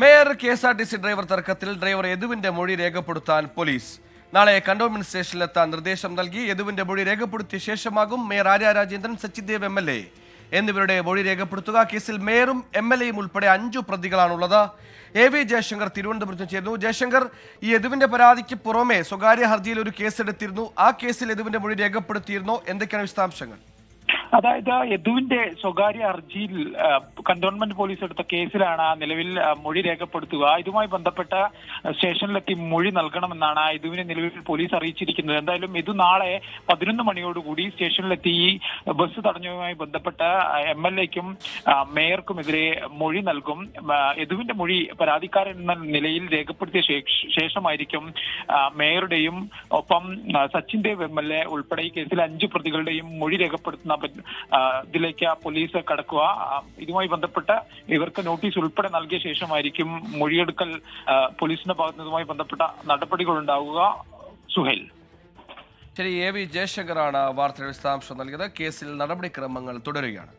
Mayor K S R T C driver തർക്കത്തിൽ driver യദുവിന്റെ മൊഴി രേഖപ്പെടുത്താൻ പോലീസ്. നാളെ കണ്ടോൺമെന്റ് സ്റ്റേഷനിലെത്താൻ നിർദ്ദേശം നൽകി യദുവിന്റെ മൊഴി രേഖപ്പെടുത്തിയ ശേഷമാകും mayor Arya Rajendran Sachidev M L A. എന്നിവരുടെ മൊഴി രേഖപ്പെടുത്തുക. കേസിൽ മേയറും എം എൽ എയും ഉൾപ്പെടെ അഞ്ചു പ്രതികളാണുള്ളത്. എ വി ജയശങ്കർ തിരുവനന്തപുരത്ത് ചേർന്നു ജയശങ്കർ ഈ യദുവിന്റെ പരാതിക്ക് പുറമെ സ്വകാര്യ ഹർജിയിൽ ഒരു കേസെടുത്തിരുന്നു. ആ കേസിൽ യദുവിന്റെ മൊഴി രേഖപ്പെടുത്തിയിരുന്നോ. എന്തൊക്കെയാണ് വിശദാംശങ്ങൾ? അതായത് യദുവിന്റെ സ്വകാര്യ ഹർജിയിൽ കന്റോൺമെന്റ് പോലീസ് എടുത്ത കേസിലാണ് നിലവിൽ മൊഴി രേഖപ്പെടുത്തുക. ഇതുമായി ബന്ധപ്പെട്ട സ്റ്റേഷനിലെത്തി മൊഴി നൽകണമെന്നാണ് ഇതുവിനെ നിലവിൽ പോലീസ് അറിയിച്ചിരിക്കുന്നത്. എന്തായാലും ഇത് നാളെ പതിനൊന്ന് മണിയോടുകൂടി സ്റ്റേഷനിലെത്തി ഈ ബസ് തടഞ്ഞതുമായി ബന്ധപ്പെട്ട എം എൽ എക്കും മേയർക്കുമെതിരെ മൊഴി നൽകും. യദുവിന്റെ മൊഴി പരാതിക്കാരൻ എന്ന നിലയിൽ രേഖപ്പെടുത്തിയ ശേഷമായിരിക്കും മേയറുടെയും ഒപ്പം Sachin Dev M L A ഉൾപ്പെടെ ഈ കേസിൽ അഞ്ച് പ്രതികളുടെയും മൊഴി രേഖപ്പെടുത്തുന്ന ഇതിലേക്ക് പോലീസ് കടക്കുക. ഇതുമായി ബന്ധപ്പെട്ട് ഇവർക്ക് നോട്ടീസ് ഉൾപ്പെടെ നൽകിയ ശേഷമായിരിക്കും മൊഴിയെടുക്കൽ പോലീസിന്റെ ഭാഗത്തുനിന്നുമായി ബന്ധപ്പെട്ട നടപടികൾ ഉണ്ടാവുക. സുഹേൽ. ശരി എ വി ജയശങ്കറാണ് വാർത്തയുടെ വിശദാംശം നൽകിയത്. കേസിൽ നടപടിക്രമങ്ങൾ തുടരുകയാണ്.